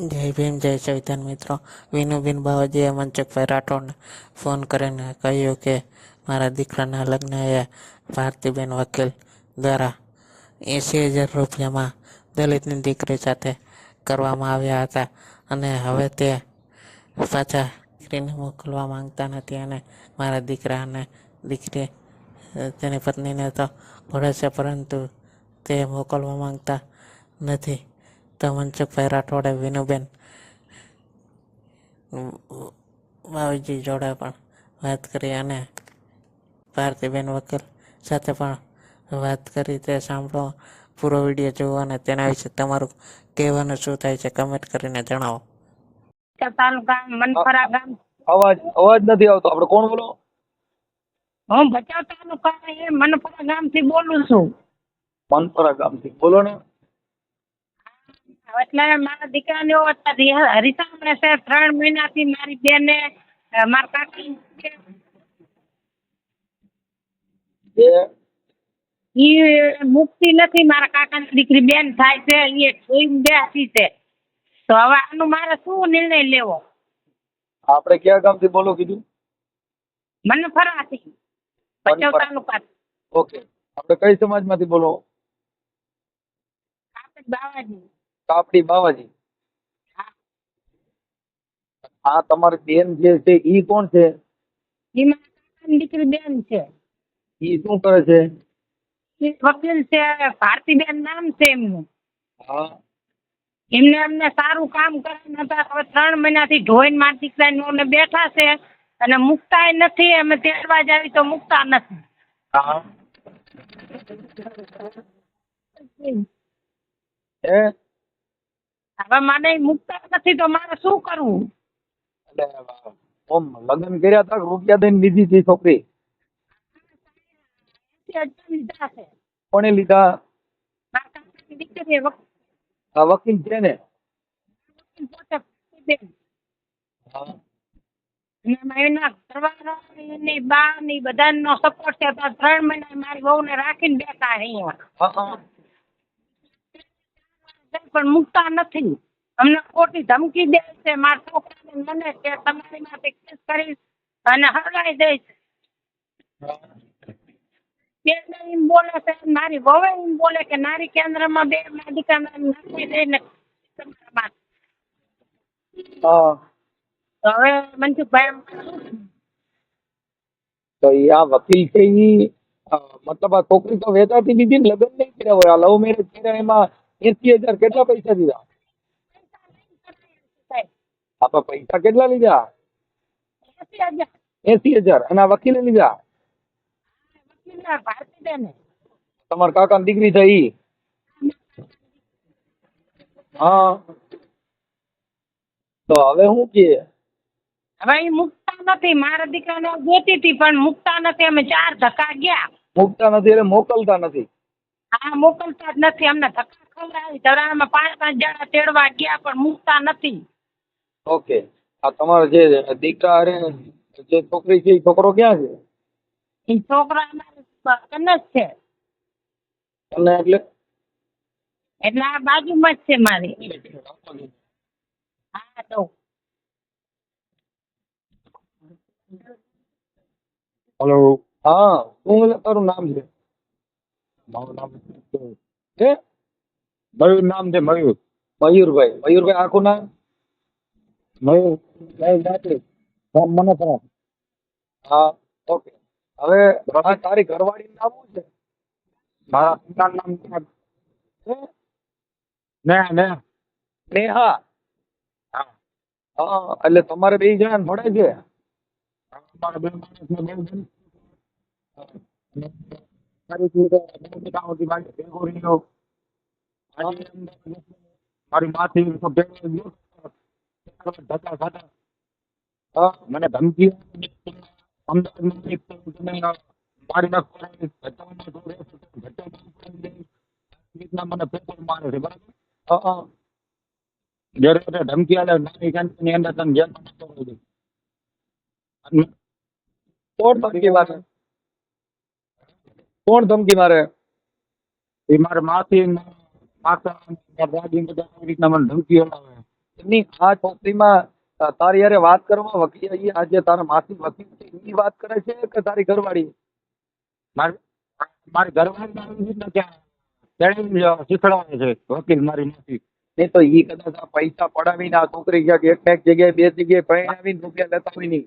જય ભીમ, જય સંવિધાન મિત્રો. વિનુબેન બાવાજીએ મનસુખભાઈ રાઠોડને ફોન કરીને કહ્યું કે મારા દીકરાના લગ્ન એ ભારતીબેન વકીલ દ્વારા એંસી હજાર રૂપિયામાં દલિતની દીકરી સાથે કરવામાં આવ્યા હતા અને હવે તે પાછા દીકરીને મોકલવા માંગતા નથી અને મારા દીકરા અને દીકરી તેની પત્નીને તો ભળે છે પરંતુ તે મોકલવા માંગતા નથી. તો મનસુખભાઈ રાઠોડે વિનુબેન બાવીજી જોડે પણ વાત કરી અને ભારતીબેન વકીલ સાથે પણ વાત કરી તે સાંભળો પૂરો વીડિયો જુઓ અને તેના વિશે તમારું કહેવાનું શું થાય છે કમેન્ટ કરીને જણાવો ગામ અવાજ અવાજ નથી આવતો આપણે કોણ બોલો હું ભચાઉ તાલુકા એ ગામથી બોલું છું. મનપરા ગામથી. બોલો ને. એટલે મારા દીકરાને એવો અત્યારે હરિસામણે છે ત્રણ મહિનાથી મારી બેને મારા કાકી મુક્તિ નથી મારા કાકાની દીકરી બેન થાય છે એ જોઈને બેસી છે. તો હવે આનું મારે શું નિર્ણય લેવો? આપણે કયા ગામથી બોલો કીધું? મને ભચાઉ મનફરા. તાલુકા ઓકે. આપણે કઈ સમાજમાંથી બોલો? આપણે બાવાજી. કાપડી બાવાજી. હા આ તમારી બેન જે છે ઈ કોણ છે? ઈ મારા કાકાની દીકરી બેન છે. ઈ શું કરે છે? ઈ વકીલ છે ભારતીબેન નામ છે એમનું. હા. એમને અમને સારું કામ કરીને હતા હવે ત્રણ મહિનાથી ઢોઈને મારા દીકરાને બેઠા છે અને મુકતા નથી અમે તેડવા જાવી તો મુકતા નથી. હા. એ હવે મને મૂકતા નથી તો મારે શું કરવું? એટલે ઓમ લગ્ન કર્યા હતા રૂપિયા દઈને લીધી હતી છોકરી. લીધા છે. કોણે લીધા? આ વકીલ છે ને? ની બધાનો સપોર્ટ છે. ત્રણ મહિના મારી વહુને રાખીને બેઠા અહીંયા. પણ મુકતા નથી. અમને ખોટી ધમકી દે છે મારા છોકરાને મને કે તમારી માટે કેસ કરી અને હરગાઈ દઈશ કેન્દ્ર બોલે છે મારી વવે એમ બોલે કે નારી કેન્દ્રમાં બે મારા દીકરાને નાખી દઈને. હવે મનસુખભાઈ તો એ આ વકીલ છે એ મતલબ આ છોકરી તો વેચાતી ને લગ્ન નહીં કર્યા હોય આ લવ મેરેજ કર્યા એમાં એસી હજાર કેટલા પૈસા દીધા? આ પૈસા કેટલા લીધા? એસી હજાર. અને આ વકીલે લીધા. તમારા કાકા દીકરી છે ઈ? હા. તો હવે શું કે? હવે એ મુકતા નથી. મારા દીકરાને જોતી હતી પણ મુકતા નથી. અમે ચાર ધક્કા ગયા. મૂકતા નથી એટલે મોકલતા નથી. હા મોકલતા જ નથી. અમને ધક્કા ખવડાવી પાંચ પાંચ જણા તેડવા ગયા પણ મૂકતા નથી. ઓકે. આ તમારા જે દીકરા જે છોકરી છે એ છોકરો ક્યાં છે? એ છોકરા અમારે જ છે. એટલે? એટલે આ બાજુમાં જ છે મારી. હા તો. હેલો. હા શું તારું નામ છે? મારું નામ છે. મયુર નામ છે મયુર. મયુરભાઈ. મયુરભાઈ આખું નામ? મયુર. મને ખરાબ હા ઓકે. હવે આ તારી ઘરવાળીનું નામ શું છે? મારા પિતાનું નામ છે ને ને નેહા. હા. એટલે તમારે બે જણા ભણે છે? બે મારી ભેગો રહ્યો મારી માથી ધક્કા મને ધમકી મારી નાખો ભચાઉમાં જો રહેશો તો ભચાઉમાં ઉપાડી દઈશ. આવી રીતના મને પેપર મારે છે, બરાબર? હા હા. જ્યારે એને ધમકી આલે, નાની અંદર તને કોણ ધમકી મારે? કોણ ધમકી મારે? એ મારે માસી ને ને રીતના એમની આ છોકરીમાં તારી વાત કરવા વકીલ આજે તારા માસી વકીલ ઈ વાત કરે છે કે તારી ઘરવાળી? મારી ઘરવાળી શીખવાડે છે, વકીલ મારી નથી નહીં તો એ કદાચ પૈસા પડાવીને આ છોકરી ક્યાંક એક એક જગ્યાએ બે જગ્યાએ પરણાવીને રૂપિયા લેતા હોય નહીં.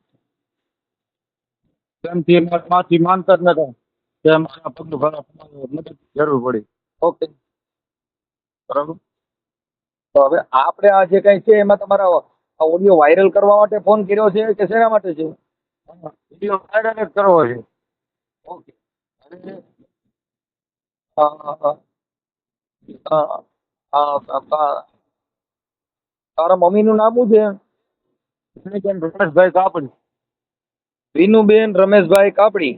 પ્રેમથી માફી માનતા જ નતા કે મારા પગનું ભરા મદદ જરૂર પડી. ઓકે. બરાબર? તો હવે આપણે આ જે કંઈ છે એમાં તમારા આ ઓડિયો વાયરલ કરવા માટે ફોન કર્યો છે કે શેના માટે છે? વીડિયો વાયરલ જ કરવો છે. ઓકે. અને તારા મમ્મીનું નામ શું છે? રમેશભાઈ કાપડી. વિનુબેન રમેશભાઈ કાપડી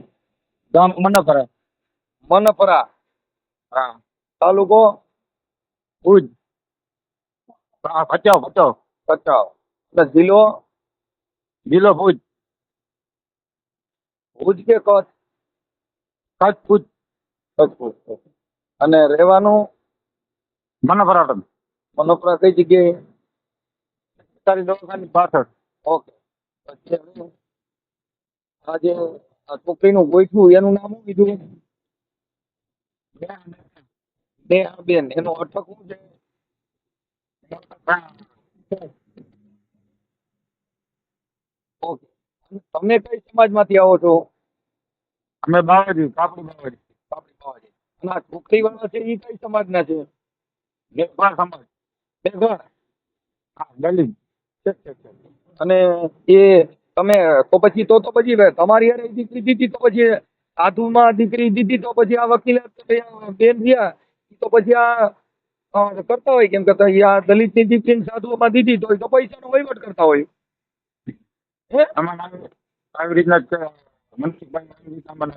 ગામ મનફરા મનફરા હા તાલુકો ભુજ. હા ભચાઉ ભચાઉ. ભચાઉ. એટલે જિલ્લો? જિલ્લો ભુજ. ભુજ કે કચ્છ? કચ્છ ભુજ કચ્છ અને રહેવાનું? મનપરા મનફરા કઈ જગ્યાએ? સરકારી દવાખાની પાછળ. ઓકે. પછી આ જે છોકરીનું ગોઠવું એનું નામ શું કીધું? બેન. એનો અર્થ શું છે? ઓકે. તમે કઈ સમાજમાંથી આવો છો? અમે બાવાજી કાપડી બાવાજી. કાપડી બાવાજી. અને આ છોકરી વાળા છે એ કઈ સમાજના છે? મેઘવાર સમાજ. બેઘર? હા દલિત. અને એ તમે તો પછી તો તો પછી તમારી હારે દીકરી દીધી તો પછી આધુમાં દીકરી દીધી તો પછી આ વકીલ બેન થયા ઈ તો પછી આ કરતા હોય કેમ કે તો ઈ આ દલિતની દીકરીને સાધુમાં દીધી તો તો પૈસાનો વહીવટ કરતા હોય. હે? આવી રીતના મનસુખભાઈ મને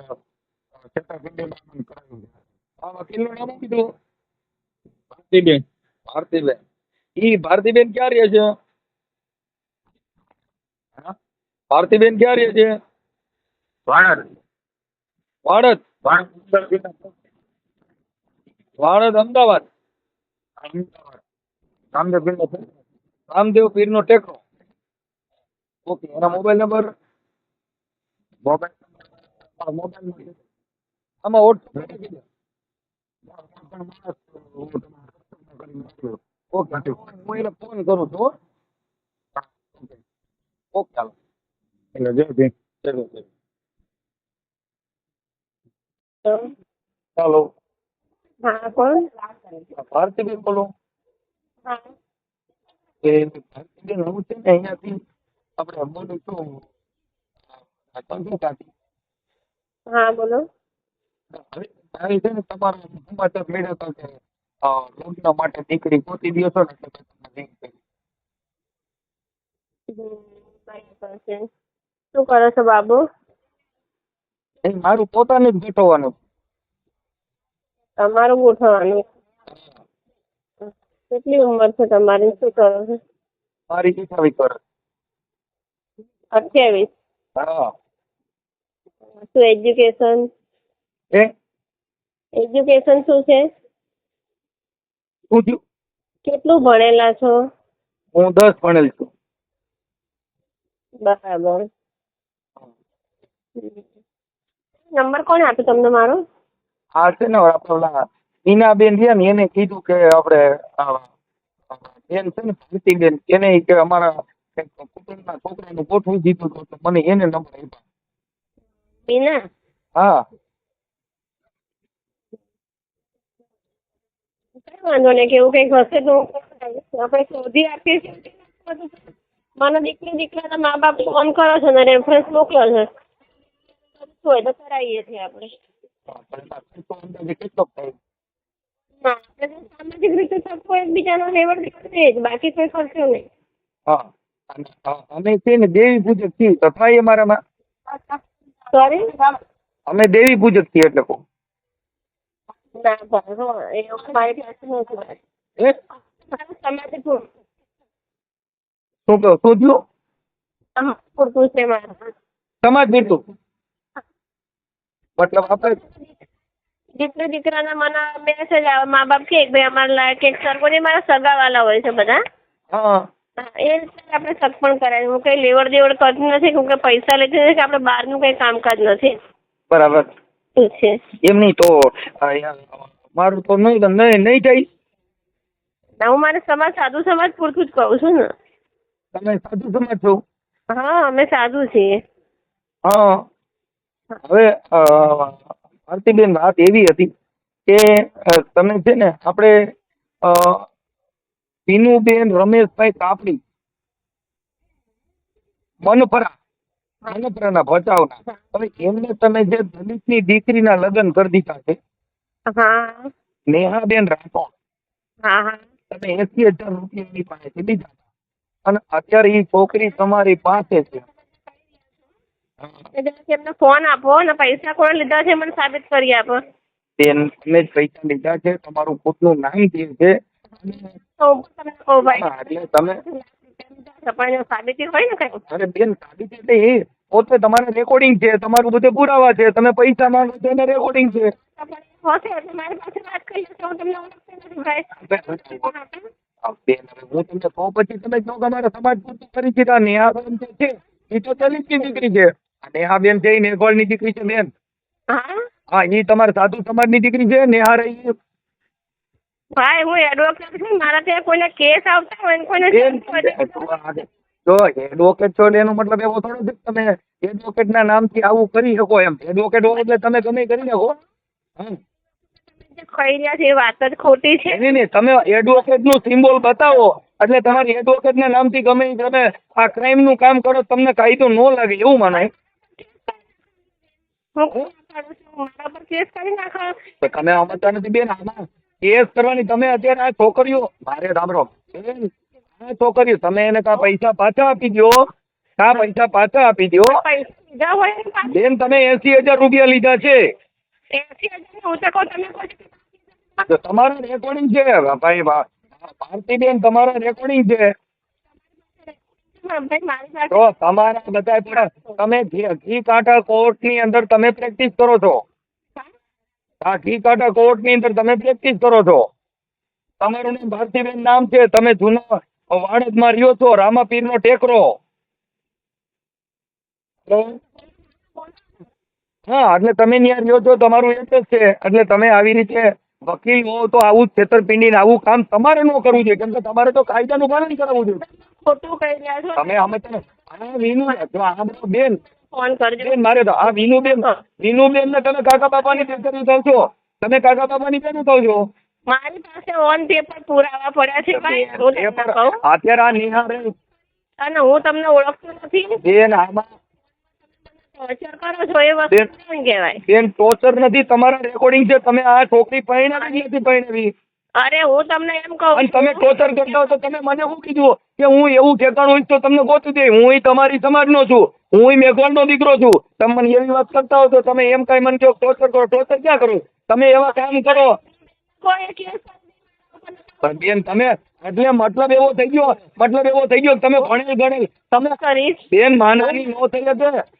છેતરપિંડીમાં કરાવ્યું. આ વકીલનું નામ કીધું? ભારતીબેન. ભારતીબેન. એ ભારતીબેન ક્યાં રહે છે હા? ભારતીબેન ક્યાં રહે છે? વાણદ વાણદ વાડદ અમદાવાદ. રામદેવપીરનો છે. રામદેવ પીરનો ટેકો ઓકે એના મોબાઈલ નંબર? Mobile number. મોબાઈલમાં આમાં. ઓકે હું એને ફોન કરું છું ઓકે. ચાલો એટલે જય ભીમ ચલો ચલો ચાલો ચાલો હા કોણ ભારતીબેન બોલો હા એ ભારતીબેન હું છે ને અહીંયાથી આપણે છું આ પંચમકાથી. હા બોલો હવે તારે છે ને તમારા સમાચાર મળ્યા હતા કે લગ્ન માટે દીકરી ગોતી દ્યો છો ને એટલે મેં તમને link કરી. શું કરો છો બાબુ? એ મારું પોતાનું જ ગોઠવવાનું. તમારું ગોઠવવાનું. કેટલી ઉંમર છે તમારી? શું કરો છો? મારી ઈચ્છા કર અઠ્યાવીસ? હા. શું એજ્યુકેશન? એ એજ્યુકેશન શું છે? શું કેટલું ભણેલા છો? હું દસ ભણેલ છું. બરાબર. નંબર કોણે આપ્યો તમને મારો? હા છે ને આપણે ઓલા મીનાબેન છે ને એને કીધું કે આપણે બેન છે ને પ્રીતિબેન એને કે અમારા કુટુંબના છોકરાનું ગોઠવી દીધું હતું તો મને એને નંબર આપ્યો. બીના હા. કઈ વાંધો નહીં કે એવું કંઈક હશે તો આપણે શોધી આપીએ. છીએ મારા દીકરી દીકરાના મા બાપ ફોન કરો છો ને રેફરન્સ મોકલો છો. શું હોય તો કરાવીએ છીએ આપણે સામાજિક રીતે થતો એકબીજાનો લેવડ દેવડ જ બાકી કોઈ ખર્ચો નહીં. હા અમે છે ને દેવી પૂજક છીએ તથા અમારામાં? સોરી અમે દેવી પૂજક છીએ એટલે કહું. શું કહો શું થયું? સમાજ પૂરતું મતલબ આપણે દીકરી દીકરાના મને મેસેજ આવે. મા બાપ કે ભાઈ અમારા લાયક એક સરકોની મારા સગાવાલા હોય છે બધા. હા. હા, એ રીતે આપણે સગપણ કરાય. હું કઈ લેવડ દેવડ કરતી નથી કે પૈસા લેતી નથી કે આપણે બહારનું કઈ કામકાજ નથી. બરાબર. છે. એમ નહીં તો મારું તો નહીં નહીં નહીં થાય ના હું મારે સમાજ સાધુ સમાજ પૂરતું જ કહું છું ને. તમે સાધુ સમાજ છો? હા અમે સાધુ છીએ. હા. હવે આરતીબેન વાત એવી હતી કે તમે છે ને આપણે પીનુબેન રમેશભાઈ કાપડી મનપરા મનપરાના ભચાવના હવે એમને તમે જે દલિતની દીકરીના લગ્ન કરી દીધા છે નેહાબેન રાઠોડ હા હા. તમે એસી હજાર રૂપિયાની પાસેથી લીધા અને અત્યારે એ છોકરી તમારી પાસે છે. એમને ફોન આપો અને પૈસા કોણે લીધા છે મને સાબિત કરી આપો. બેન જ પૈસા લીધા છે તમારું ખુદનું નામ જે છે એટલે તમે સાબિતી હોય ને કઈ? અરે બેન સાબિત એટલે એ પોતે તમારે રેકોર્ડિંગ છે તમારું બધું પુરાવા છે તમે પૈસા માંગો છો એને રેકોર્ડિંગ છે. હું તમને કહું પછી તમે કહો કે અમારા સમાજ પૂરતું કરી છે આ નેહાબેન જે છે એ તો દલિતની દીકરી છે. આ નેહાબેન છે એ ની દીકરી છે બેન. હા? એ તમારા સાધુ સમાજની દીકરી છે નેહા રહી ભાઈ હું એડવોકેટ છું મારા ત્યાં કોઈને કેસ આવતા હોય ને કોઈને બેન જો એડવોકેટ છો એનો મતલબ એવો થોડો છે તમે એડવોકેટ ના નામથી આવું કરી શકો એમ. એડવોકેટ હો એટલે તમે ગમે કરી શકો. ખાઈ રહ્યા છે એ વાત જ ખોટી છે. નહીં નહીં તમે એડવોકેટનું સિમ્બોલ બતાવો. એટલે તમારી એડવોકેટ ના નામથી ગમે તમે આ ક્રાઇમનું કામ કરો તમને કાયદો ન લાગે એવું મનાય હું કરું છું મારા પર કેસ કરી નાખો તમે સમજતા નથી બેન, આમાં કેસ કરવાની તમે અત્યારે આ છોકરીઓ, મારે આ છોકરીઓ, તમે એને કા પૈસા પાછા આપી દો કા પૈસા પાછા આપી દો બેન, તમે એસી હજાર રૂપિયા લીધા છે. તમારા રેકોર્ડિંગ છે. ભાઈ ભારતીબેન તમારા રેકોર્ડિંગ છે. તો તમારા બધા પણ તમે ઘી કાંટા કોર્ટની અંદર તમે પ્રેક્ટિસ કરો છો. હા? ઘી કાંટા કોર્ટની અંદર તમે પ્રેક્ટિસ કરો છો. તમારું નામ ભારતીબેન નામ છે તમે જૂના વાડદમાં રહ્યો છો રામાપીરનો ટેકરો. હા એટલે તમે ત્યાં રહ્યો છો તમારું જ છે એટલે તમે આવી રીતે વકીલ હો તો આવું છેતરપિંડી ને આવું કામ તમારે ન કરવું જોઈએ કેમ કે તમારે તો કાયદાનું પાલન કરાવવું જોઈએ. ખોટું કહી રહ્યા છો તમે અમે તમે આ વિનુ જો આ બધો બેન ફોન કરજો. બેન મારે તો આ વિનુબેન વિનુબેન ને તમે કાકા બાપાની દીકરી થાવ છો તમે કાકા બાપાની બેન થાવ છો મારી પાસે ઓન પેપર પુરાવા પડ્યા છે ભાઈ. હું તમને કહું. અત્યારે આ નિહારે અને હું તમને ઓળખતો નથી. બેન આમાં ટોર્ચર કરો છો એ વસ્તુ બેન. નહીં કહેવાય? બેન ટોર્ચર નથી તમારા રેકોર્ડિંગ છે. તમે આ છોકરી પરણાવી નથી પરણાવી અરે હું તમને એમ કહું અને તમે ટોર્ચર કરતા તો તમે મને શું કીધું? કે હું એવું ઠેકાણું તો તમને ગોતું દે હું તમારી સમાજનો છું. હું મેઘવાળનો દીકરો છું. તમે મને એવી વાત કરતા હો તો તમે એમ કઈ મને કહો ટોર્ચર કરો ટોર્ચર ક્યાં કરો? તમે એવા કામ કરો. પણ બેન તમે એટલે મતલબ એવો થઈ ગયો મતલબ એવો થઈ ગયો તમે ભણેલ ગણેલ. તમે બેન માનવાની નો થઈ શકે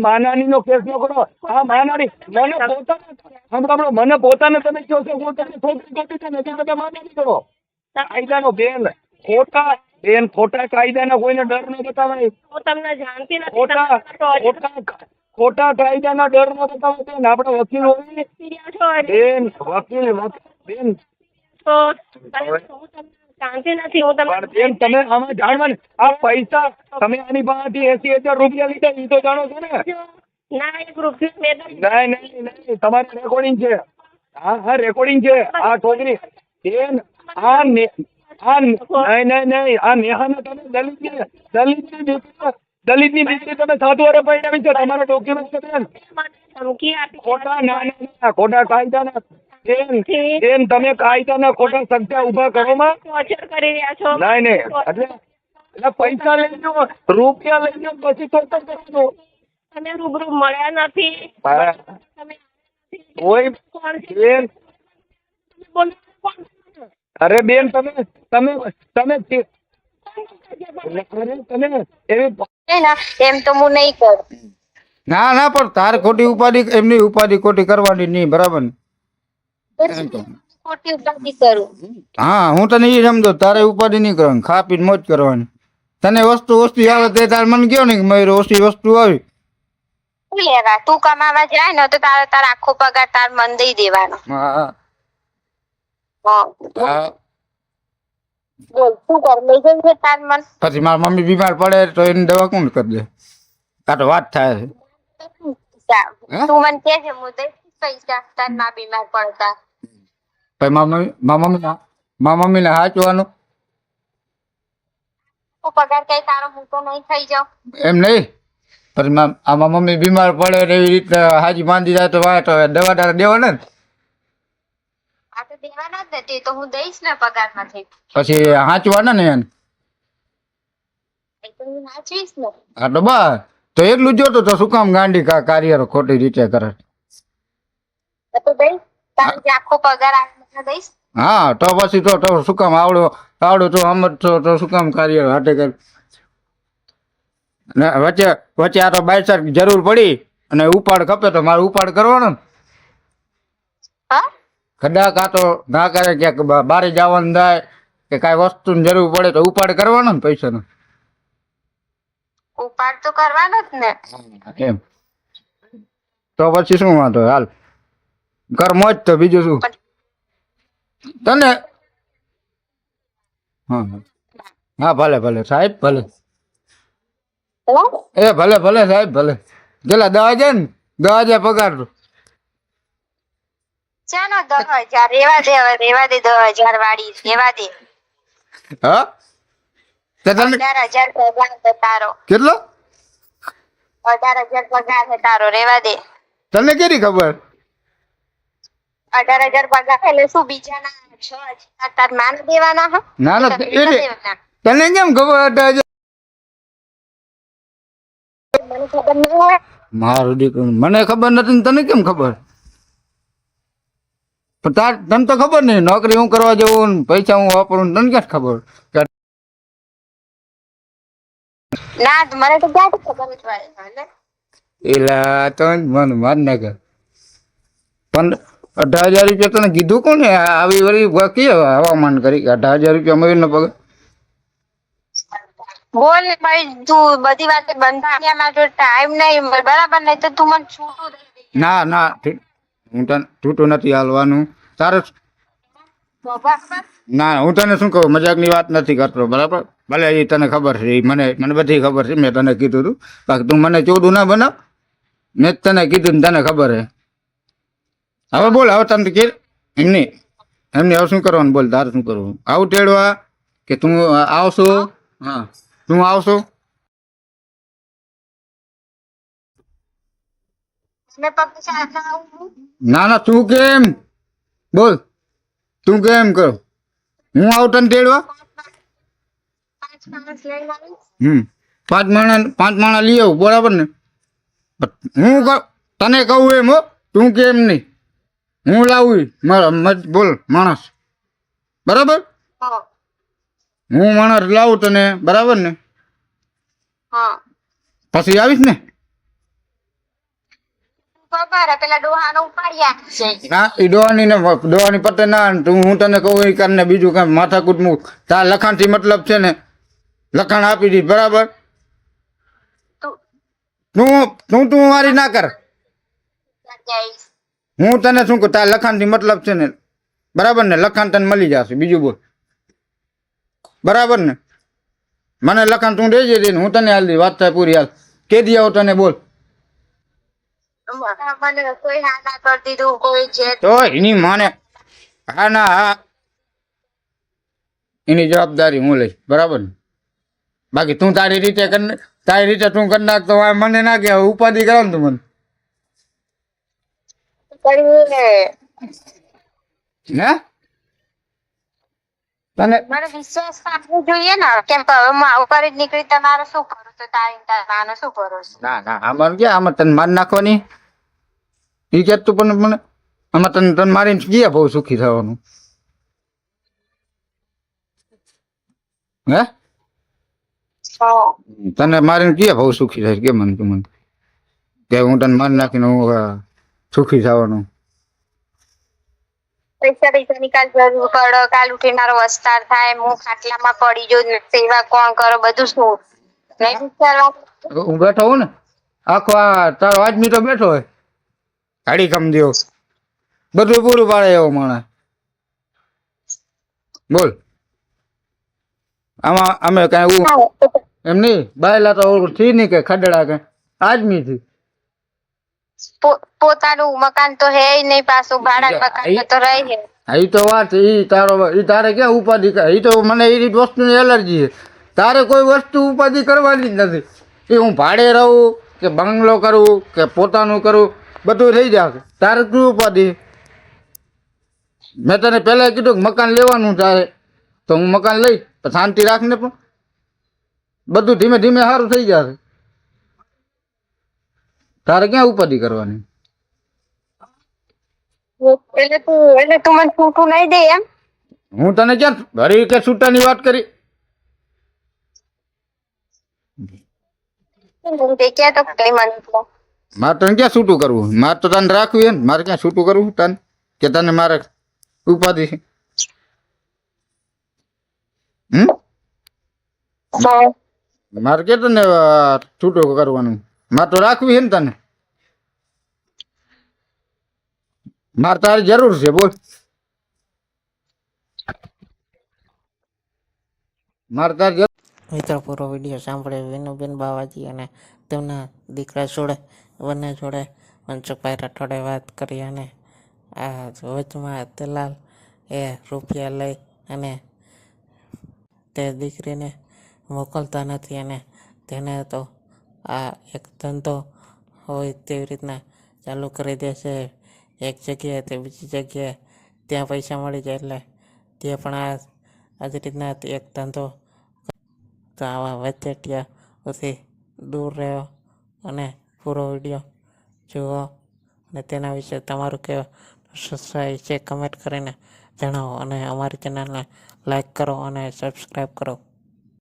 માનાની નો કેસ ન કરો. હા માનાની મને પોતાને સાંભળો મને પોતાને તમે કહો છો હું તમને છોકરી ગોતી છે ને તમે માનાની કરો. કાયદાનો બેન ખોટા બેન ખોટા કાયદાના કોઈને ડર ન બતાવાય. હું તમને જાણતી નથી ખોટા ખોટા ખોટા કાયદાના ડર ન બતાવાય બેન આપણે વકીલ હોય બેન વકીલ બેન. તો હું તમને જાણતી નથી હું તમને બેન તમે આમાં જાણવાનું આ પૈસા તમે આની પાસેથી એસી હજાર રૂપિયા લીધા એ તો જાણો છો ને? ના એક રૂપિયો મેં નહીં નહીં નહીં તમારે રેકોર્ડિંગ છે. હા હા રેકોર્ડિંગ છે. આ છોકરી બેન આ ને આ નહીં નહીં નહીં આ નેહાને તમે દલિત દલિતની દીકરી દલિતની દીકરી તમે સાત વારે પરિણામી છે તમારા ડોક્યુમેન્ટ છે બેન. ધમકી આપી ખોટા ના ના ખોટા કાયદાના બેન બેન તમે કાયદાના ખોટા સંખ્યા ઊભા કરો માં ટોર્ચર કરી રહ્યા છો. નહીં નહીં. એટલે એટલે પૈસા લઈ લો રૂપિયા લઈ લો પછી ટોર્ચર તો કરશો. તમે રૂબરૂ મળ્યા નથી. છે બેન? અરે બેન તમે તમે તમે તમે એવી એમ તો હું નહીં કરું. ના ના પણ તાર ખોટી ઉપાધિ એમની ઉપાધિ ખોટી કરવાની નહીં બરાબર કરું હા હું તને એ સમજો તારે ઉપાધિ નહીં કરવાની ખા પીને મોજ કરવાની. તને વસ્તુ ઓછી આવે તે તારે મને કયો ને મયુર ઓછી વસ્તુ આવી. તું કમાવા જાય ને તો તારે તાર આખો પગાર તાર મન દઈ દેવાનો. હા. હા, હા. હા બોલ શું કર? લઈ જઈ છે તાર મન. પછી મારી મમ્મી બીમાર પડે તો એને દવા કોણ કરી દે. આ તો વાત થાય છે. તું મને કે છે હું દઈશ પૈસા તારમાં બીમાર પડતા. પછી મામા મમ્મી ના મમ્મીને મારી મમ્મીને હાચવાનું. પગાર કઈ તારો મૂકો નહીં થઈ જાવ એમ નહીં. પછી મા- આમાં મમ્મી બીમાર પડે ને એવી રીતે હાજી માંદી જાય તો વાય તો દવા દારા દેવાના ને? આ તો દેવાના જ નથી તો હું દઈશ ને પગારમાંથી પછી હાંચવાના ને એને? હું ને. તો બસ તો એટલું જોતો તો શું કામ ગાંડી કા કાર્ય ખોટી રીતે કરે? તો દઈશ. તારો જે આખો પગાર આ દઈશ? હા તો પછી તો તો શું કામ આવડો આવડો તો અમર તો તો શું કામ કાર્ય હાટે કર. ને વચ્ચે વચ્ચે આ તો બાયસર જરૂર પડી અને ઉપાડ ખપે તો મારે ઉપાડ કરવાનો ખડા હા? કદાચ આ તો ના કરે ક્યાંક બારે જવાનું થાય કે કાંઈ વસ્તુની જરૂર પડે તો ઉપાડ કરવાનો ને પૈસાનો. ઉપાડ તો કરવાનો જ ને. એમ. તો પછી શું વાંધો? હાલ. કર મોજ તો બીજું શું? તને? હા હા. ભલે ભલે સાહેબ ભલે. એ ભલે ભલે સાહેબ ભલે. જેલા દવા જાય ને દવા જાય પગાર હજાર રેવા દે હવે રેવા દે દસ હજાર વાળી રેવા દે. હા? તે તને હજાર પગાર છે તારો. કેટલો? અઢાર હજાર પગાર છે તારો રેવા દે. તને કેરી ખબર? અઢાર હજાર પગાર એટલે શું બીજાના છ હજાર તાર માન દેવાના હા? ના ના. તને કેમ ખબર અઢાર? મને ખબર ન હોય. મારું દીકરું મને ખબર નથી ને તને કેમ ખબર? પણ તાર તને તો ખબર નહીં નોકરી હું કરવા જવું ને પૈસા હું વાપરું તને ક્યાં ખબર? ના મને તો ક્યાં ખબર જ એલા તો મન માર નાખે. પણ અઢાર હજાર રૂપિયા તને કીધું કોને? આવી વળી બાકી હવામાન કરી અઢાર હજાર રૂપિયા મયુર પગાર બોલ ને ભાઈ તું બધી વાતે બંધાણિયામાં જો ટાઈમ નહીં બરાબર? નહીં તો તું મને છૂટું ના ના હું તને છૂટું નથી હાલવાનું. તારે ના હું તને શું કહું? મજાકની વાત નથી કરતો બરાબર? ભલે એ તને ખબર છે મને મને બધી ખબર છે મેં તને કીધું હતું બાકી તું મને ચોદું ના બનાવ. મેં તને કીધું ને તને ખબર છે. હવે બોલ હવે તને કે એમની એમની હવે શું કરવાનું? બોલ તારે શું કરવું? આવું તેડવા કે તું આવશો? હા. તું આવશો? મેં પગ ચાલતા આવું ના ના તું કેમ? બોલ તું કેમ કરો? હું આવું તને તેડવા? પાંચ માણસ લઈને આવીશ હમ. પાંચ માણા પાંચ માણા લઈ આવું બરાબર ને? હું કહું તને કહું એમ હો તું કેમ નહીં? હું લાવું ઈ. મારા મત બોલ માણસ. બરાબર? હા. હું માણસ લાવું તને બરાબર ને? હા. પછી આવીશ ને? ખબર હે, પેલા ડોહાનો ઉપાડ્યા છે. ના એ ડોહાની ને ડોહાની પતે ના ને તું હું તને કહું એ કરીને બીજું કાંઈ માથાકૂટ મૂક તાર લખાણથી મતલબ છે ને લખાણ આપી દી બરાબર? તું તું તું તું મારી ના કર. ક્યાં જઈશ હું તને શું કહું તાર લખાણથી મતલબ છે ને બરાબર ને? લખાણ તને મળી જશે બીજું બોલ. બરાબર ને? મને લખાણ તું દેજે દે હું તને હાલ વાત થાય પૂરી હાલ. કે દી આવો તને બોલ. તો એની માને હા ના હા. એની જવાબદારી હું લઈશ બરાબર ને? બાકી તું તારી રીતે તારી રીતે તું કરી નાખ તો મને ના કે ઉપાધિ કરાવ તું મને. હે. તને મારે વિશ્વાસ રાખવો જોઈએ ને. કેમ કે હવે હું આવું કરી જ નીકળી તમારે શું કરું? તો તારી ને શું કરું ના ના આમાં ક્યાં? આમાં તને માર નાખવાની? ઈ કે તું પણ મને આમાં તને તને મારીને ગયા બહુ સુખી થવાનું? હે? તને મારીને ગયા બહુ સુખી થાય? કે મને તું મને? કે હું તને મારી નાખીને હું સુખી થવાનું પૈસા પૈસા ની કાલ જરૂર પડે કાલ ઉઠી મારો વસ્તાર થાય હું ખાટલામાં પડી જો સેવા કોણ કરો બધું શું? નહીં વિચારવા હું બેઠો હું ને? આખો આ તારો આદમી તો બેઠો હોય. ગાડી કમ દ્યો. બધું પૂરું પાડે એવો માણસ. બોલ. આમાં અમે કઈ એવું એમ નહીં બાયલા તો થી નહીં કે ખડડા કે આજમી થી પો- પોતાનું મકાન તો હે નહીં પાછું ભાડા મકાન તો રહી હે એ તો વાત ઈ તારો ઈ તારે કે ઉપાધિ એ તો મને એ રીત વસ્તુની એલર્જી છે. તારે કોઈ વસ્તુ ઉપાધિ કરવાની જ નથી. એ હું ભાડે રહું કે બંગલો કરું કે પોતાનું કરું બધું થઈ જશે. તારે શું ઉપાધિ? મેં તને પહેલા કીધું કે મકાન લેવાનું તારે. તો હું મકાન પણ શાંતિ રાખને પણ. બધું ધીમે ધીમે સારું થઈ જશે. તારે ક્યાં ઉપાધિ કરવાની? એટલે તું એટલે તું મને છૂટું નહીં દે એમ? હું તને ક્યાં ઘરે કે છૂટાની વાત કરી? તે ક્યાં તો કઈ મને તો. મારે તને ક્યાં છૂટું કરવું? મારે તો તને રાખવું છે ને મારે ક્યાં છૂટું કરવું તને? કે તને મારે ઉપાધિ છે? હમ? મારે કે તને અ, છૂટું કરવાનું? મારે તો રાખવી છે ને તને. મારે તારે જરૂર છે, બોલ. મારે તારે જરૂર પૂરો વીડિયો સાંભળ્યો વિનુબેન બાવાજી અને તેમના દીકરા જોડે, બંને જોડે મનસુખભાઈ રાઠોડે વાત કરી અને આ વચમાં દલાલ એ રૂપિયા લઈ અને તે દીકરીને મોકલતા નથી અને તેને તો આ એક ધંધો હોય તેવી રીતના ચાલુ કરી દેશે એક જગ્યાએ તે બીજી જગ્યાએ ત્યાં પૈસા મળી જાય એટલે તે પણ આ આ જ રીતના એક ધંધો. તો આવા વચેટિયાઓથી દૂર રહ્યો અને પૂરો વીડિયો જુઓ અને તેના વિશે તમારું કહેવા છે કમેન્ટ કરીને જણાવો અને અમારી ચેનલને લાઈક કરો અને સબસ્ક્રાઈબ કરો.